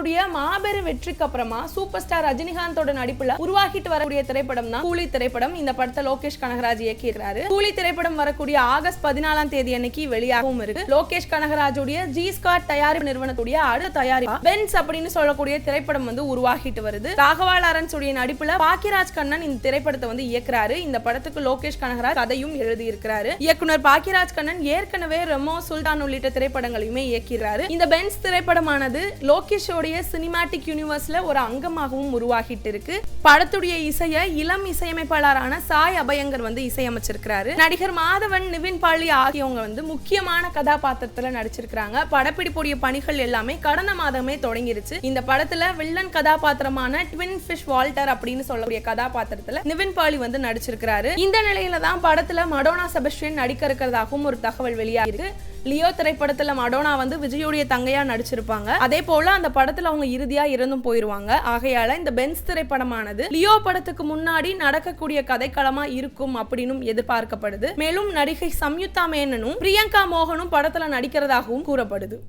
படத்துடைய மாபெரும் வெற்றிக்கு அப்புறமா சூப்பர் ஸ்டார் ரஜினிகாந்தோட நடிப்புல உருவாகிட்டு வரக்கூடிய திரைப்படம் தான் கூலி திரைப்படம். இந்த படத்தை லோகேஷ் கனகராஜ் இயக்கியிருக்காரு கூலி திரைப்படம் வரக்கூடிய ஆகஸ்ட் பதினாலாம் தேதி அன்னைக்கு வெளியாகவும் இருக்கு. லோகேஷ் கனகராஜுடைய ஜி ஸ்காட் தயாரிப்பு நிறுவனத்துடைய அடுத்த தயாரிப்பா பென்ஸ் அப்படின்னு சொல்லக்கூடிய திரைப்படம் வந்து உருவாகிட்டு வருது. ராகவா லாரன்ஸ் உடைய நடிப்புல பாக்கியராஜ் கண்ணன் இந்த திரைப்படத்தை வந்து இயக்குறாரு. இந்த படத்துக்கு லோகேஷ் கனகராஜ் கதையும் எழுதி இருக்கிறாரு இயக்குனர் பாக்கியராஜ் கண்ணன் ஏற்கனவே ரெமோ சுல்தான் உள்ளிட்ட திரைப்படங்களையுமே இயக்கிறாரு இந்த பென்ஸ் திரைப்படமானது லோகேஷோடைய சினிமாட்டிக் யூனிவர்ஸ்ல ஒரு அங்கமாகவும் உருவாகிட்டு இருக்கு படத்துடைய இசையை இளம் இசையமைப்பாளரான சாய் அபயங்கர் வந்து இசையமைச்சிருக்கிறாரு. நடிகர் மாதவன் நிவின் பாலி ஆகியவங்க வந்து முக்கியமான கதாபாத்திரத்துல நடிச்சிருக்காங்க படப்பிடிப்புடைய பணிகள் எல்லாமே கடந்த மாதமே தொடங்கிருச்சு. இந்த படத்துல வில்லன் கதாபாத்திரமான ட்வின் ஃபிஷ் வால்டர் அப்படின்னு சொல்லக்கூடிய கதாபாத்திரத்துல நிவின் பாலி வந்து நடிச்சிருக்கிறாரு. இந்த நிலையில தான் படத்துல மடோனா செபஸ்டியன் நடிக்க இருக்கிறதாகவும் ஒரு தகவல் வெளியாகிருக்கு. லியோ திரைப்படத்துல மடோனா வந்து விஜயோடைய தங்கையா நடிச்சிருப்பாங்க. அதே போல அந்த படத்துல அவங்க இறுதியா இறந்தும் போயிருவாங்க. ஆகையால இந்த பென்ஸ் திரைப்படமானது லியோ படத்துக்கு முன்னாடி நடக்கக்கூடிய கதைக்களமா இருக்கும் அப்படின்னு எதிர்பார்க்கப்படுது. மேலும் நடிகை சம்யுக்தா மேனனும் பிரியங்கா மோகனும் படத்துல நடிக்கிறதாகவும் கூறப்படுது.